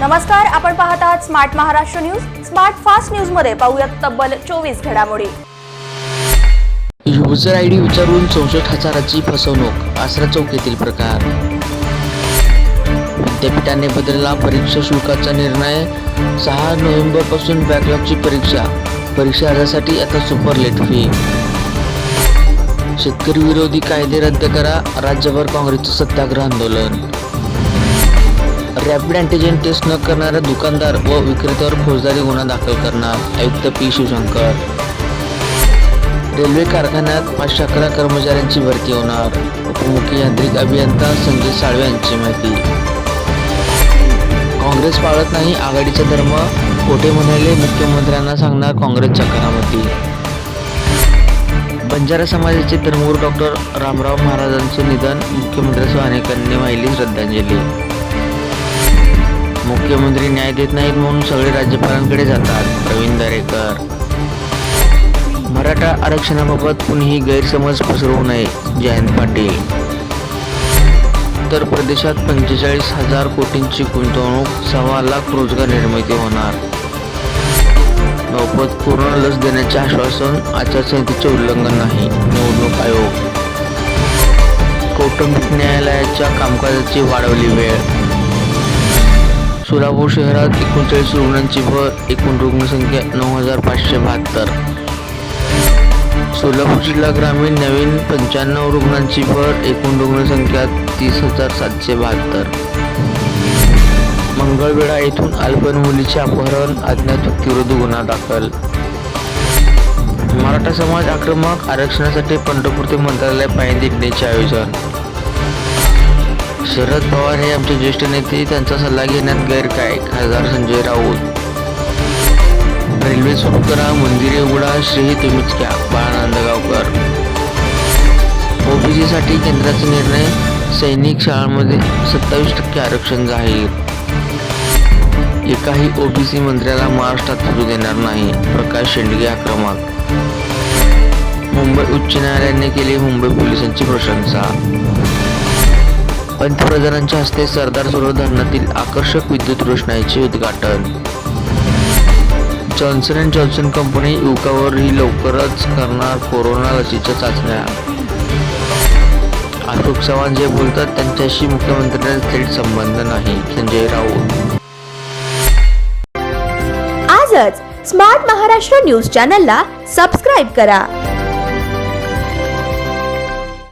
नमस्कार आपण पाहत आहात smart Maharashtra news smart fast न्यूजमध्ये पाहूयात तब्बल चोवीस घडामोडी. युजर आय डी विचारून चौसष्ट हजाराची फसवणूक आसरा चौक येथील प्रकार. विद्यापीठाने बदलला परीक्षा शुल्काचा निर्णय सहा नोव्हेंबरपासून बॅकलॉगची परीक्षा. परीक्षा अर्जासाठी आता सुपर लेट फी शेतकरी विरोधी कायदे रद्द करा राज्यभर काँग्रेसचं सत्याग्रह आंदोलन. रॅपिड अँटीजेन टेस्ट न करणाऱ्या दुकानदार व विक्रेत्यावर फौजदारी गुन्हा दाखल करणार आयुक्त पी. शिवशंकर. रेल्वे कारखान्यात पाचशे अकरा कर्मचाऱ्यांची भरती होणार. उपमुख्य यांत्रिक अभियंता संजय साळवे यांची माहिती. काँग्रेस पाळत नाही आघाडीचा धर्म कोठे म्हणाले मुख्यमंत्र्यांना सांगणार काँग्रेसच्या करामती बंजारा समाजाचे धर्मगुरू डॉक्टर रामराव महाराजांचे निधन मुख्यमंत्र्यांसह अनेकांनी वाहिली श्रद्धांजली. मुख्यमंत्री न्याय देत नाहीत म्हणून सगळे राज्यपालांकडे जातात. प्रवीण दरेकर. मराठा आरक्षणाबाबत कुणीही गैरसमज पसरवू नये. जयंत पाटील. उत्तर प्रदेशात पंचेचाळीस हजार कोटींची गुंतवणूक सव्वा लाख रोजगार निर्मिती होणार. मोफत पूर्ण लस देण्याचे आश्वासन आचारसंहितेचे उल्लंघन नाही. निवडणूक आयोग. कौटुंबिक न्यायालयाच्या कामकाजाची वाढवली वेळ. सोलापूर शहरात एकोणचाळीस रुग्णांची भर एकूण रुग्णसंख्या नऊ हजार पाचशे बहात्तर. सोलापूर जिल्हा ग्रामीण नवीन पंच्याण्णव रुग्णांची भर एकूण रुग्णसंख्या तीस हजार सातशे बहात्तर. मंगळवेढा येथून अल्पन मुलीचे अपहरण अज्ञात व्यक्तीविरुद्ध गुन्हा दाखल. मराठा समाज आक्रमक आरक्षणासाठी पंढरपूर ते मंत्रालय देण्याचे आयोजन. शरद पवार हे आमचे ज्येष्ठ नेते त्यांचा सल्ला घेण्यात गैर काय खासदार संजय राऊत. रेल्वे सुरू करा मंदिरे उघडा श्री तुम्हीच घ्या बाळा नांदगावकर ओबीसीसाठी केंद्राचा निर्णय सैनिक शाळांमध्ये सत्तावीस टक्के आरक्षण जाहीर. एकाही ओबीसी मंत्र्याला महाराष्ट्रात फिरू देणार नाही प्रकाश शेंडगे आक्रमक. मुंबई उच्च न्यायालयाने केली मुंबई पोलिसांची प्रशंसा. पंतप्रधानांच्या हस्ते सरदार सरोवर धरणातील आकर्षक विद्युत रोषणाईचे उद्घाटन. जॉन्सन अँड जॉन्सन कंपनी युवकावरही लवकरच करणार कोरोना लसीच्या चाचण्या. अशोक चव्हाण जे बोलतात त्यांच्याशी मुख्यमंत्र्यांचा थेट संबंध नाही. संजय राऊत. आजच स्मार्ट महाराष्ट्र न्यूज चॅनलला सबस्क्राईब करा.